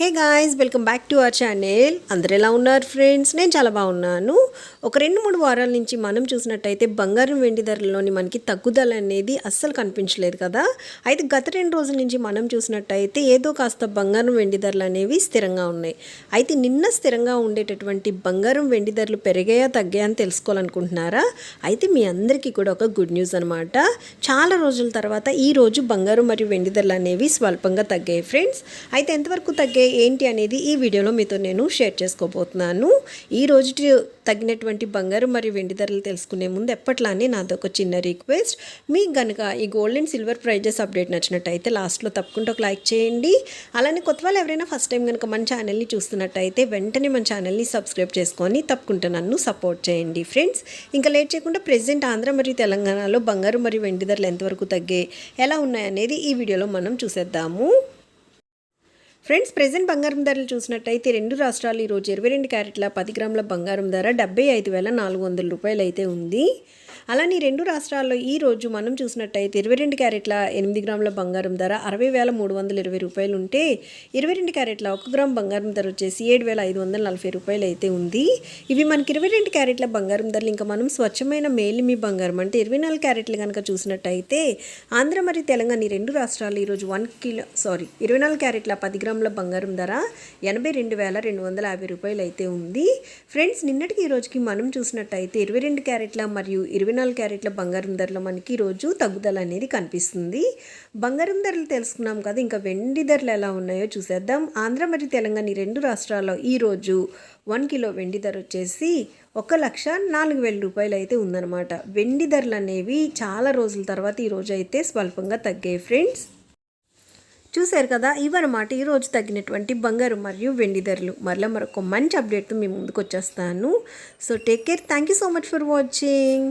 Hey guys welcome back to our channel అందరు ఎలా ఉన్నారు ఫ్రెండ్స్ నేను చాలా బాగున్నాను. ఒక రెండు మూడు వారాల నుంచి మనం చూసినట్టయితే బంగారం వెండి ధరల్లోని మనకి తగ్గుదల అనేది అస్సలు కనిపించలేదు కదా. అయితే గత రెండు రోజుల నుంచి మనం చూసినట్టయితే ఏదో కాస్త బంగారం వెండి ధరలు అనేవి స్థిరంగా ఉన్నాయి. అయితే నిన్న స్థిరంగా ఉండేటటువంటి బంగారం వెండి ధరలు పెరిగాయా తగ్గాయా అని తెలుసుకోవాలనుకుంటున్నారా? అయితే మీ అందరికీ కూడా ఒక గుడ్ న్యూస్ అనమాట చాలా రోజుల తర్వాత ఈ రోజు బంగారం మరియు వెండి ధరలు అనేవి స్వల్పంగా తగ్గాయి ఫ్రెండ్స్ అయితే ఎంతవరకు తగ్గాయి? ఏంటి అనేది ఈ వీడియోలో మీతో నేను షేర్ చేసుకోబోతున్నాను. ఈ రోజు తగినటువంటి బంగారం మరియు వెండి ధరలు తెలుసుకునే ముందు ఎప్పట్లానే నాదొక ఒక చిన్న రిక్వెస్ట్. మీకు కనుక ఈ gold and silver prizes update నచ్చినట్టయితే లాస్ట్లో తప్పకుండా ఒక లైక్ చేయండి. అలానే కొత్త వాళ్ళు ఎవరైనా ఫస్ట్ టైం కనుక మన ఛానల్ని చూస్తున్నట్టయితే వెంటనే మన ఛానల్ని సబ్స్క్రైబ్ చేసుకొని తప్పకుండా నన్ను సపోర్ట్ చేయండి ఫ్రెండ్స్. ఇంకా లేట్ చేయకుండా ప్రెసెంట్ ఆంధ్ర మరియు తెలంగాణలో బంగారు మరియు వెండి ధరలు ఎంతవరకు తగ్గే ఎలా ఉన్నాయనేది ఈ వీడియోలో మనం చూసేద్దాము. ఫ్రెండ్స్ ప్రెజెంట్ బంగారం ధరలు చూసినట్టయితే రెండు రాష్ట్రాలు ఈరోజు ఇరవై రెండు క్యారెట్ల పది గ్రాముల బంగారం ధర డెబ్బై ఐదు వేల నాలుగు వందల రూపాయలు అయితే ఉంది. అలానే రెండు రాష్ట్రాల్లో ఈ రోజు మనం చూసినట్టయితే ఇరవై రెండు క్యారెట్ల ఎనిమిది గ్రాముల బంగారం ధర అరవై వేల మూడు వందల ఇరవై రూపాయలు ఉంటే ఇరవై రెండు క్యారెట్ల ఒక గ్రామ్ బంగారం ధర వచ్చేసి ఏడు వేల ఐదు వందల నలభై రూపాయలు అయితే ఉంది. ఇవి మనకి ఇరవై రెండు క్యారెట్ల బంగారం ధరలు ఇంకా మనం స్వచ్ఛమైన మేలిమి బంగారం. అంటే ఇరవై నాలుగు క్యారెట్లు కనుక చూసినట్టయితే ఆంధ్ర మరియు తెలంగాణ ఈ రెండు రాష్ట్రాలు ఈరోజు వన్ కిలో సారీ ఇరవై నాలుగు క్యారెట్ల పది గ్రాముల బంగారం ధర ఎనభై రెండు వేల రెండు వందల యాభై రూపాయలు అయితే ఉంది. ఫ్రెండ్స్ నిన్నటికి ఈ రోజుకి మనం చూసినట్టయితే ఇరవై రెండు క్యారెట్ల మరియు ఇరవై నాలుగు క్యారెట్ల బంగారం ధరలో మనకి ఈరోజు తగ్గుదల అనేది కనిపిస్తుంది. బంగారం ధరలు తెలుసుకున్నాం కదా ఇంకా వెండి ధరలు ఎలా ఉన్నాయో చూసేద్దాం. ఆంధ్ర మరియు తెలంగాణ ఈ రెండు రాష్ట్రాల్లో ఈరోజు వన్ కిలో వెండి ధర వచ్చేసి ఒక లక్ష నాలుగు వేల రూపాయలు అయితే ఉందన్నమాట. వెండి ధరలు అనేవి చాలా రోజుల తర్వాత ఈరోజు అయితే స్వల్పంగా తగ్గాయి ఫ్రెండ్స్. చూశారు కదా ఇవన్నమాట ఈరోజు తగ్గినటువంటి బంగారు మరియు వెండి ధరలు. మరలా మరొక మంచి అప్డేట్తో మీ ముందుకు వచ్చేస్తాను. So take care thank you so much for watching